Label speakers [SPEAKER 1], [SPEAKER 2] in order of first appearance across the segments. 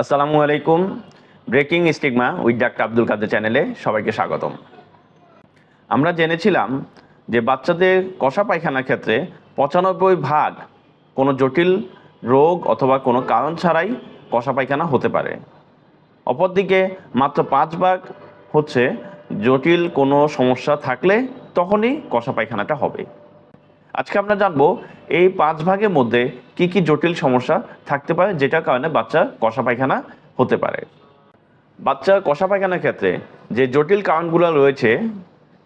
[SPEAKER 1] আসসালামু আলাইকুম। Breaking Stigma with doctor Abdul Kader চ্যানেলে সবাইকে স্বাগতম। আমরা জেনেছিলাম যে বাচ্চাদের কষা পায়খানার ক্ষেত্রে পঁচানব্বই ভাগ কোনো জটিল রোগ অথবা কোনো কারণ ছাড়াই কষা পায়খানা হতে পারে। অপরদিকে মাত্র পাঁচ ভাগ হচ্ছে জটিল কোনো সমস্যা থাকলে তখনই কষা পায়খানাটা হবে। আজকে আমরা জানব এই পাঁচ ভাগের মধ্যে কি কি জটিল সমস্যা থাকতে পারে যেটার কারণে বাচ্চা কষা পায়খানা হতে পারে? বাচ্চা কষা পায়খানার ক্ষেত্রে যে জটিল কারণগুলো রয়েছে,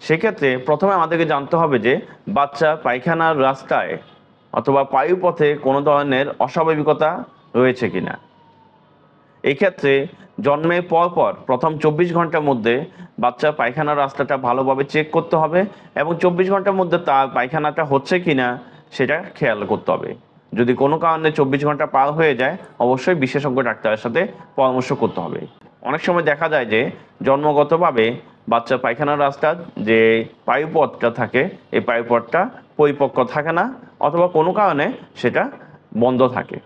[SPEAKER 1] সেক্ষেত্রে প্রথমে আমাদেরকে জানতে হবে যে বাচ্চা পায়খানার রাস্তায় অথবা পায়ুপথে কোনো ধরনের অস্বাভাবিকতা রয়েছে কিনা। এই ক্ষেত্রে জন্মের পর পর প্রথম চব্বিশ ঘণ্টার মধ্যে বাচ্চা পায়খানার রাস্তাটা ভালোভাবে চেক করতে হবে এবং চব্বিশ ঘণ্টার মধ্যে তার পায়খানাটা হচ্ছে কিনা সেটা খেয়াল করতে হবে। যদি কোনো কারণে চব্বিশ ঘণ্টা পার হয়ে যায়, অবশ্যই বিশেষজ্ঞ ডাক্তারের সাথে পরামর্শ করতে হবে। অনেক সময় দেখা যায় যে, জন্মগতভাবে বাচ্চা পায়খানার রাস্তার যে পায়ুপথটা থাকে, এই পায়ুপথটা পরিপক্ক থাকে না অথবা কোনো কারণে সেটা বন্ধ থাকে।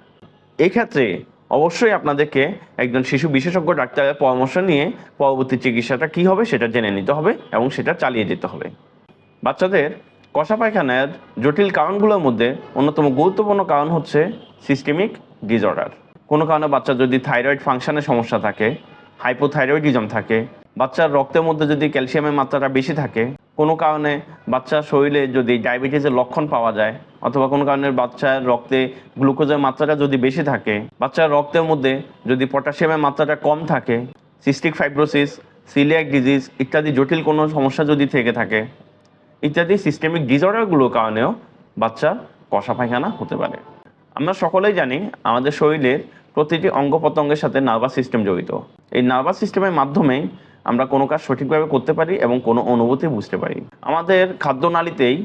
[SPEAKER 1] এক্ষেত্রে অবশ্যই আপনাদেরকে একজন শিশু বিশেষজ্ঞ ডাক্তারের পরামর্শ নিয়ে পরবর্তী চিকিৎসাটা কী হবে সেটা জেনে নিতে হবে এবং সেটা চালিয়ে যেতে হবে। বাচ্চাদের কষা পায়খানার জটিল কারণগুলোর মধ্যে অন্যতম গুরুত্বপূর্ণ কারণ হচ্ছে সিস্টেমিক ডিসঅর্ডার কোনো কারণে বাচ্চার যদি থাইরয়েড ফাংশনের সমস্যা থাকে হাইপোথাইরয়েডিজম থাকে, বাচ্চার রক্তের মধ্যে যদি ক্যালসিয়ামের মাত্রাটা বেশি থাকে, কোনো কারণে বাচ্চার শরীরে যদি ডায়াবেটিসের লক্ষণ পাওয়া যায়, অথবা কোনো কারণে বাচ্চার রক্তে গ্লুকোজের মাত্রাটা যদি বেশি থাকে, বাচ্চার রক্তের মধ্যে যদি পটাশিয়ামের মাত্রাটা কম থাকে সিস্টিক ফাইব্রোসিস সিলিয়াক ডিজিজ ইত্যাদি জটিল কোনো সমস্যা যদি থেকে থাকে ইত্যাদি সিস্টেমিক ডিসঅর্ডারগুলোর কারণেও বাচ্চা কষা পায়খানা হতে পারে। আমরা সকলেই জানি আমাদের শরীরের প্রতিটি অঙ্গ প্রত্যঙ্গের সাথে নার্ভাস সিস্টেম জড়িত। এই নার্ভাস সিস্টেমের মাধ্যমেই আমরা কোনো কাজ সঠিকভাবে করতে পারি এবং কোনো অনুভূতি বুঝতে পারি। আমাদের খাদ্যনালীতেই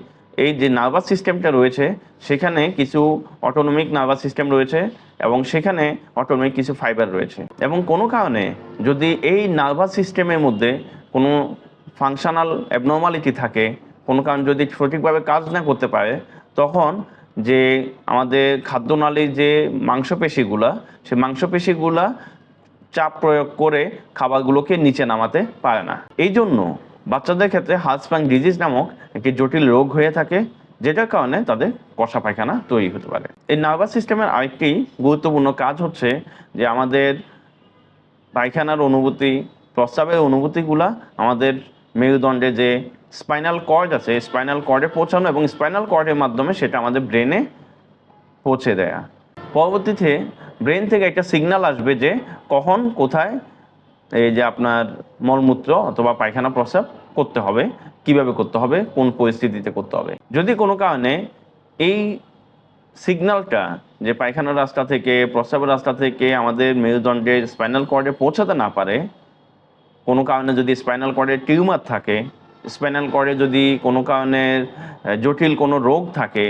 [SPEAKER 1] এই যে নার্ভাস সিস্টেমটা রয়েছে, সেখানে কিছু অটোনমিক নার্ভাস সিস্টেম রয়েছে এবং সেখানে অটোনমিক কিছু ফাইবার রয়েছে। এবং কোনো কারণে যদি এই নার্ভাস সিস্টেমের মধ্যে কোনো ফাংশনাল অ্যাবনর্মালিটি থাকে কোনো কারণ যদি সঠিকভাবে কাজ না করতে পারে, তখন যে আমাদের খাদ্যনালীর যে মাংসপেশিগুলা, সেই মাংসপেশিগুলা চাপ প্রয়োগ করে খাবারগুলোকে নিচে নামাতে পারে না। এই জন্য বাচ্চাদের ক্ষেত্রে হার্টস্পাং ডিজিজ নামক একটি জটিল রোগ হয়ে থাকে, যেটার কারণে তাদের কষা পায়খানা তৈরি হতে পারে। এই নার্ভাস সিস্টেমের আরেকটি গুরুত্বপূর্ণ কাজ হচ্ছে যে আমাদের পায়খানার অনুভূতি, প্রস্রাবের অনুভূতিগুলা আমাদের মেরুদণ্ডে যে স্পাইনাল কর্ড আছে স্পাইনাল কর্ডে পৌঁছানো এবং স্পাইনাল কর্ডের মাধ্যমে সেটা আমাদের ব্রেনে পৌঁছে দেয়া। পরবর্তীতে ব্রেন থেকে একটা সিগনাল আসবে যে কখন, কোথায় এই যে আপনার মলমূত্র অথবা পায়খানা প্রস্রাব করতে হবে, কীভাবে করতে হবে, কোন পরিস্থিতিতে করতে হবে। যদি কোনো কারণে এই সিগনালটা যে পায়খানার রাস্তা থেকে, প্রস্রাবের রাস্তা থেকে আমাদের মেরুদণ্ডের স্পাইনাল কর্ডে পৌঁছাতে না পারে, কোনো কারণে যদি স্পাইনাল কর্ডে টিউমার থাকে স্পাইনাল কর্ডে যদি কোনো কারণে জটিল কোনো রোগ থাকে,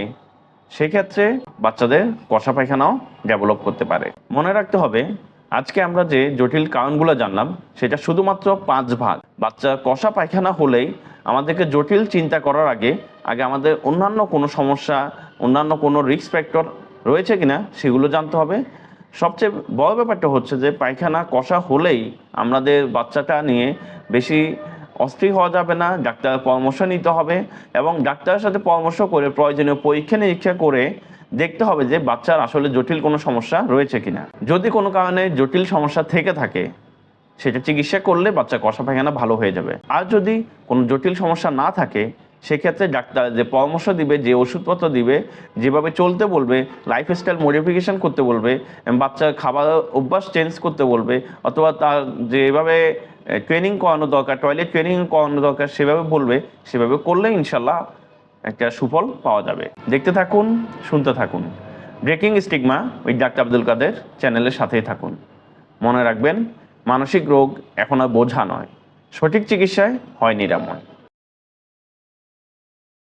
[SPEAKER 1] সেক্ষেত্রে বাচ্চাদের কষা পায়খানাও ডেভেলপ করতে পারে। মনে রাখতে হবে, আজকে আমরা যে জটিল কারণগুলো জানলাম, সেটা শুধুমাত্র পাঁচ ভাগ। বাচ্চা কষা পায়খানা হলেই আমাদেরকে জটিল চিন্তা করার আগে আগে আমাদের অন্যান্য কোনো সমস্যা, অন্যান্য কোনো রিস্ক ফ্যাক্টর রয়েছে কিনা, সেগুলো জানতে হবে। সবচেয়ে বড় ব্যাপারটা হচ্ছে যে, পায়খানা কষা হলেই আমাদের বাচ্চাটা নিয়ে বেশি অস্থির হওয়া যাবে না, ডাক্তারের পরামর্শ নিতে হবে এবং ডাক্তারের সাথে পরামর্শ করে, প্রয়োজনীয় পরীক্ষা নিরীক্ষা করে দেখতে হবে যে বাচ্চার আসলে জটিল কোনো সমস্যা রয়েছে কিনা। যদি কোনো কারণে জটিল সমস্যা থেকে থাকে, সেটা চিকিৎসা করলে বাচ্চা কষা পায়খানা ভালো হয়ে যাবে। আর যদি কোনো জটিল সমস্যা না থাকে, সেক্ষেত্রে ডাক্তার যে পরামর্শ দিবে, যে ওষুধপত্র দিবে, যেভাবে চলতে বলবে লাইফস্টাইল মডিফিকেশন করতে বলবে, বাচ্চার খাবার অভ্যাস চেঞ্জ করতে বলবে, অথবা তার যেভাবে ট্রেনিং করানো দরকার টয়লেট ট্রেনিং করানো দরকার, সেভাবে বলবে, সেভাবে করলে ইনশাল্লাহ একটা সুফল পাওয়া যাবে। দেখতে থাকুন, শুনতে থাকুন। ব্রেকিং স্টিগমা ওই ডাক্তার আব্দুল কাদের চ্যানেলের সাথেই থাকুন। মনে রাখবেন, মানসিক রোগ এখন আর বোঝা নয়। সঠিক চিকিৎসায় হয় নিরাময়।